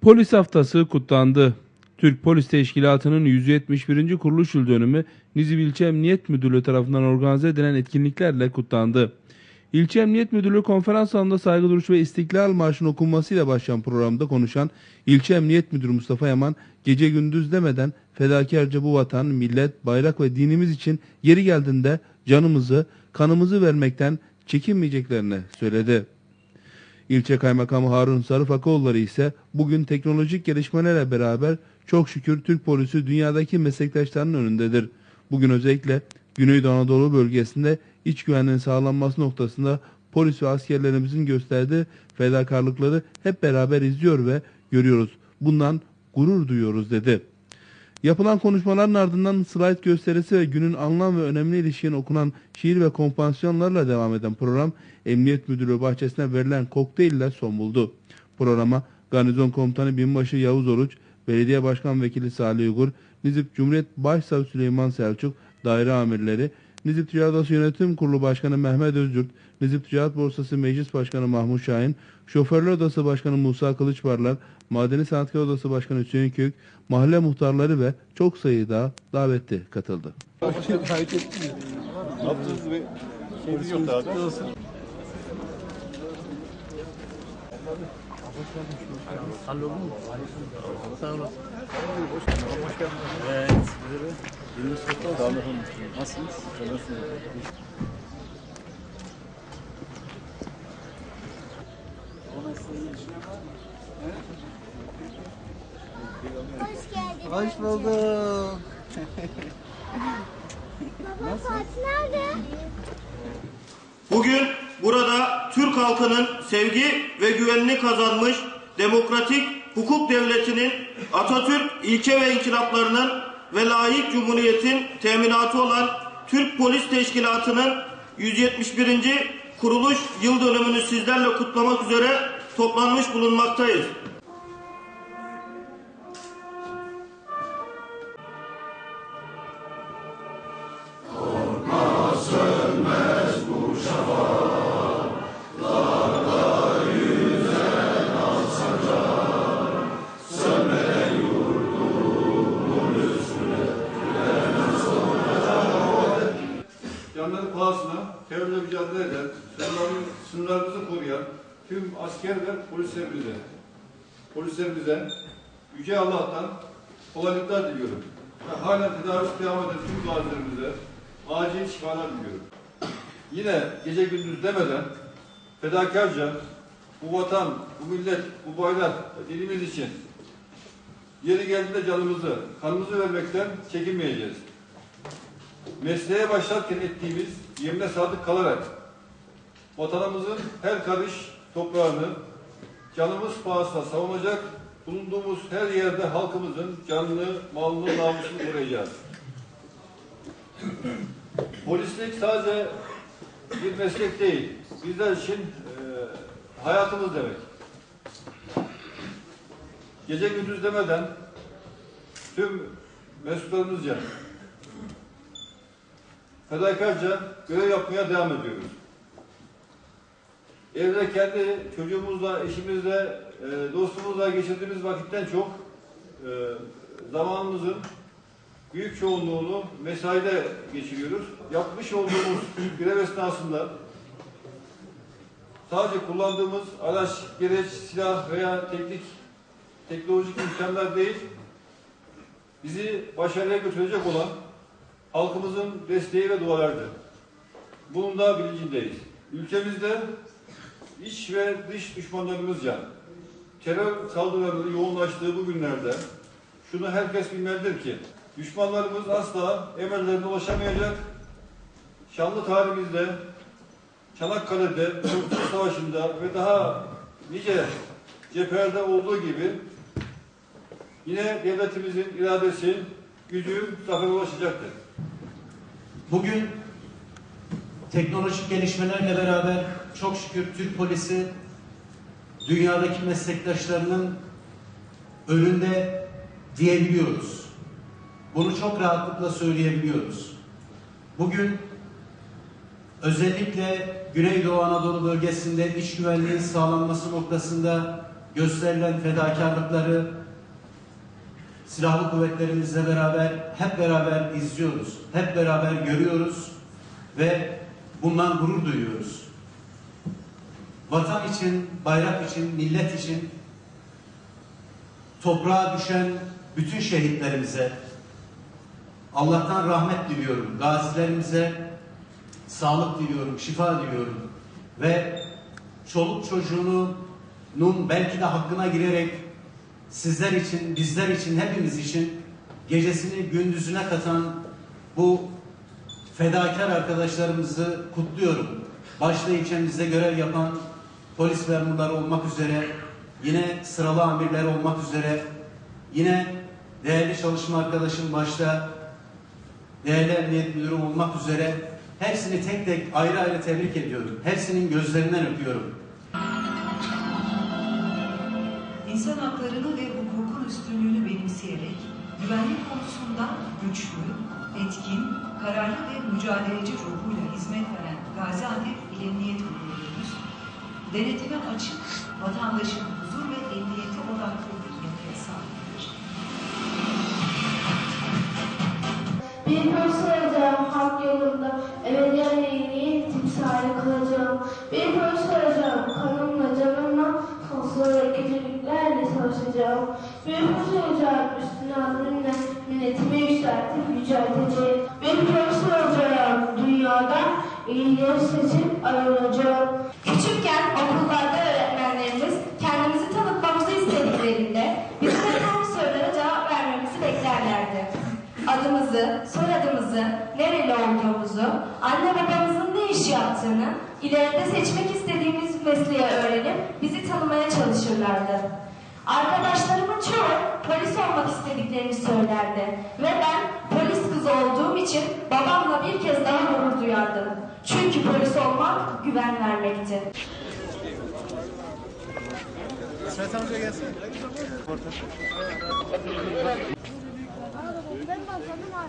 Polis Haftası kutlandı. Türk Polis Teşkilatı'nın 171. kuruluş yıl dönümü Nizip İlçe Emniyet Müdürlüğü tarafından organize edilen etkinliklerle kutlandı. İlçe Emniyet Müdürlüğü konferans salonunda saygı duruşu ve istiklal marşının okunmasıyla başlayan programda konuşan İlçe Emniyet Müdürü Mustafa Yaman, gece gündüz demeden fedakarca bu vatan, millet, bayrak ve dinimiz için yeri geldiğinde canımızı, kanımızı vermekten çekinmeyeceklerini söyledi. İlçe Kaymakamı Harun Sarıfakoğulları ise bugün teknolojik gelişmelerle beraber çok şükür Türk polisi dünyadaki meslektaşlarının önündedir. Bugün özellikle Güneydoğu Anadolu bölgesinde iç güvenliğin sağlanması noktasında polis ve askerlerimizin gösterdiği fedakarlıkları hep beraber izliyor ve görüyoruz. Bundan gurur duyuyoruz dedi. Yapılan konuşmaların ardından slide gösterisi ve günün anlam ve önemli ilişkin okunan şiir ve kompansiyonlarla devam eden program Emniyet Müdürlüğü bahçesine verilen kokteylle son buldu. Programa Garnizon Komutanı Binbaşı Yavuz Oruç, Belediye Başkan Vekili Salih Ugur, Nizip Cumhuriyet Başsavcısı Süleyman Selçuk, daire amirleri, Nizip Ticaret Odası Yönetim Kurulu Başkanı Mehmet Özgürt, Nizip Ticaret Borsası Meclis Başkanı Mahmut Şahin, Şoförler Odası Başkanı Musa Kılıçbarlar, Madeni Sanatkar Odası Başkanı Hüseyin Kök, mahalle muhtarları ve çok sayıda davetli katıldı. Bir şeyimiz yoktu abi. Evet. Yeni sokak. Sağ olun. Nasılsınız? Nasılsınız? Hoş geldin. Hoş bulduk. Baba Fatih nerede? Bugün burada Türk halkının sevgi ve güvenini kazanmış demokratik hukuk devletinin Atatürk ilke ve inkılaplarının ve layık cumhuriyetin teminatı olan Türk Polis Teşkilatı'nın 171. kuruluş yıl dönümünü sizlerle kutlamak üzere toplanmış bulunmaktayız. Canları pahasına terörle mücadele eden, sınırlarımızı, koruyan tüm asker ve polislerimize, polislerimize Yüce Allah'tan kolaylıklar diliyorum. Ve halen tedavisi devam eden tüm gazilerimize acil şifalar diliyorum. Yine gece gündüz demeden fedakarca bu vatan, bu millet, bu bayrak, dinimiz için yeri geldiğinde canımızı, kanımızı vermekten çekinmeyeceğiz mesleğe başlarken ettiğimiz yemine sadık kalarak vatanımızın her karış toprağını canımız pahasına savunacak, bulunduğumuz her yerde halkımızın canını, malını, namusunu koruyacağız. Polislik sadece bir meslek değil, bizler için e, hayatımız demek. Gece gündüz demeden tüm mensuplarımızca fedakarca görev yapmaya devam ediyoruz. Evde kendi çocuğumuzla, eşimizle, e, dostumuzla geçirdiğimiz vakitten çok e, zamanımızın büyük çoğunluğunu mesaide geçiriyoruz. Yapmış olduğumuz görev esnasında sadece kullandığımız araç, gereç, silah veya teknik, teknolojik imkanlar değil, bizi başarıya götürecek olan halkımızın desteği ve dualarıdır. Bunun da bilincindeyiz. Ülkemizde iç ve dış düşmanlarımızca terör saldırılarının yoğunlaştığı bu günlerde şunu herkes bilmelidir ki düşmanlarımız asla emellerine ulaşamayacak. Şanlı tarihimizde Çanakkale'de, Kurtuluş Savaşı'nda ve daha nice cephelerde olduğu gibi yine devletimizin iradesi, gücü zafere ulaşacaktır. Bugün teknolojik gelişmelerle beraber çok şükür Türk polisi dünyadaki meslektaşlarının önünde diyebiliyoruz. Bunu çok rahatlıkla söyleyebiliyoruz. Bugün özellikle Güneydoğu Anadolu bölgesinde iç güvenliğin sağlanması noktasında gösterilen fedakarlıkları silahlı kuvvetlerimizle beraber hep beraber izliyoruz. Hep beraber görüyoruz ve bundan gurur duyuyoruz. Vatan için, bayrak için, millet için toprağa düşen bütün şehitlerimize Allah'tan rahmet diliyorum. Gazilerimize sağlık diliyorum, şifa diliyorum. Ve çoluk çocuğunun belki de hakkına girerek sizler için, bizler için, hepimiz için gecesini gündüzüne katan bu fedakar arkadaşlarımızı kutluyorum. Başta ilçemizde görev yapan polis memurları olmak üzere, yine sıralı amirler olmak üzere, yine değerli çalışma arkadaşım başta değerli emniyet müdürüm olmak üzere hepsini tek tek ayrı ayrı tebrik ediyorum. Hepsinin gözlerinden öpüyorum. İnsan haklarını ve hukukun üstünlüğünü benimseyerek güvenlik konusunda güçlü, etkin, kararlı ve mücadeleci ruhuyla hizmet veren Gaziantep Emniyet Müdürlüğümüz, denetime açık, vatandaşın huzur ve emniyete odaklı bir yapıya sahiptir. Bir polis dek kötülüklerle savaşacağım. Bir polis olacağım, üstüne azminle, minnetimi yükseltip yücelteceğim. Bir polis olacağım, dünyadan iyileri seçip ayrılacağım. İş yaptığını, ileride seçmek istediğimiz mesleği öğrenip bizi tanımaya çalışırlardı. Arkadaşlarımın çoğu polis olmak istediklerini söylerdi ve ben polis kızı olduğum için babamla bir kez daha gurur duyardım. Çünkü polis olmak güven vermekti. Benim babamım var.